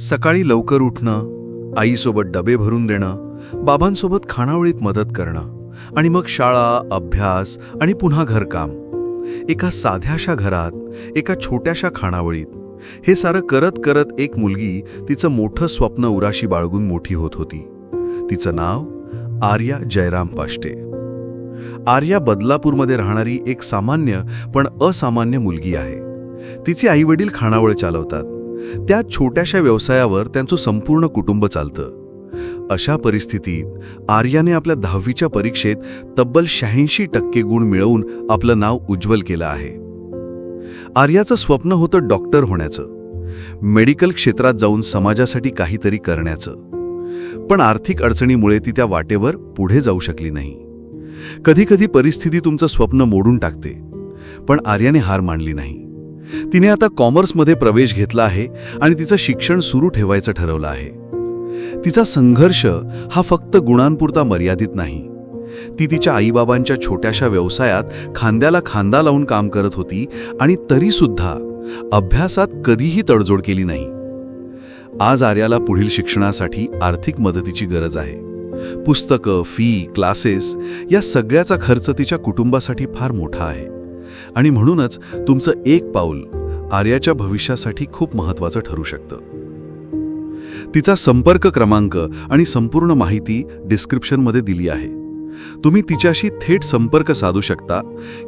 सकाळी लवकर उठणं आईसोबत डबे भरून देणं बाबांसोबत खाणावळीत मदत करणं आणि मग शाळा अभ्यास आणि पुन्हा घरकाम. एका साध्याशा घरात एका छोट्याशा खाणावळीत हे सारं करत करत एक मुलगी तिचं मोठं स्वप्न उराशी बाळगून मोठी होत होती. तिचं नाव आर्या जयराम पाष्टे आर्या बदलापूरमध्ये राहणारी एक सामान्य पण असामान्य मुलगी आहे. तिचे आईवडील खाणावळ चालवतात. त्या छोट्याशा व्यवसायावर त्यांचं संपूर्ण कुटुंब चालतं. अशा परिस्थितीत आर्याने आपल्या दहावीच्या परीक्षेत तब्बल शहाऐंशी टक्के गुण मिळवून आपलं नाव उज्ज्वल केलं आहे. आर्याचं स्वप्न होतं डॉक्टर होण्याचं. मेडिकल क्षेत्रात जाऊन समाजासाठी काहीतरी करण्याचं. पण आर्थिक अडचणीमुळे ती त्या वाटेवर पुढे जाऊ शकली नाही. कधीकधी परिस्थिती तुमचं स्वप्न मोडून टाकते. पण आर्याने हार मानली नाही. तिने आता कॉमर्समध्ये प्रवेश घेतला आहे आणि तिचं शिक्षण सुरू ठेवायचं ठरवलं आहे. तिचा संघर्ष हा फक्त गुणांपुरता मर्यादित नाही. ती तिच्या आईबाबांच्या छोट्याशा व्यवसायात खांद्याला खांदा लावून काम करत होती आणि तरीसुद्धा अभ्यासात कधीही तडजोड केली नाही. आज आर्याला पुढील शिक्षणासाठी आर्थिक मदतीची गरज आहे. पुस्तकं फी क्लासेस या सगळ्याचा खर्च तिच्या कुटुंबासाठी फार मोठा आहे. आणि म्हणूनच तुमचं एक पाऊल आर्याच्या भविष्यासाठी खूप महत्त्वाचं ठरू शकतं. तिचा संपर्क क्रमांक आणि संपूर्ण माहिती डिस्क्रिप्शनमध्ये दिली आहे. तुम्ही तिच्याशी थेट संपर्क साधू शकता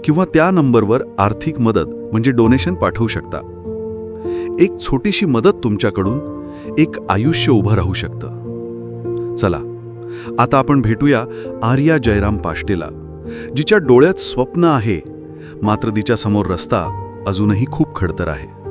किंवा त्या नंबरवर आर्थिक मदत म्हणजे डोनेशन पाठवू शकता. एक छोटीशी मदत तुमच्याकडून एक आयुष्य उभं राहू शकतं. चला आता आपण भेटूया आर्या जयराम पाष्टेला जिच्या डोळ्यात स्वप्न आहे मात्र तिच्यासमोर रस्ता अजूनही खूप खडतर आहे.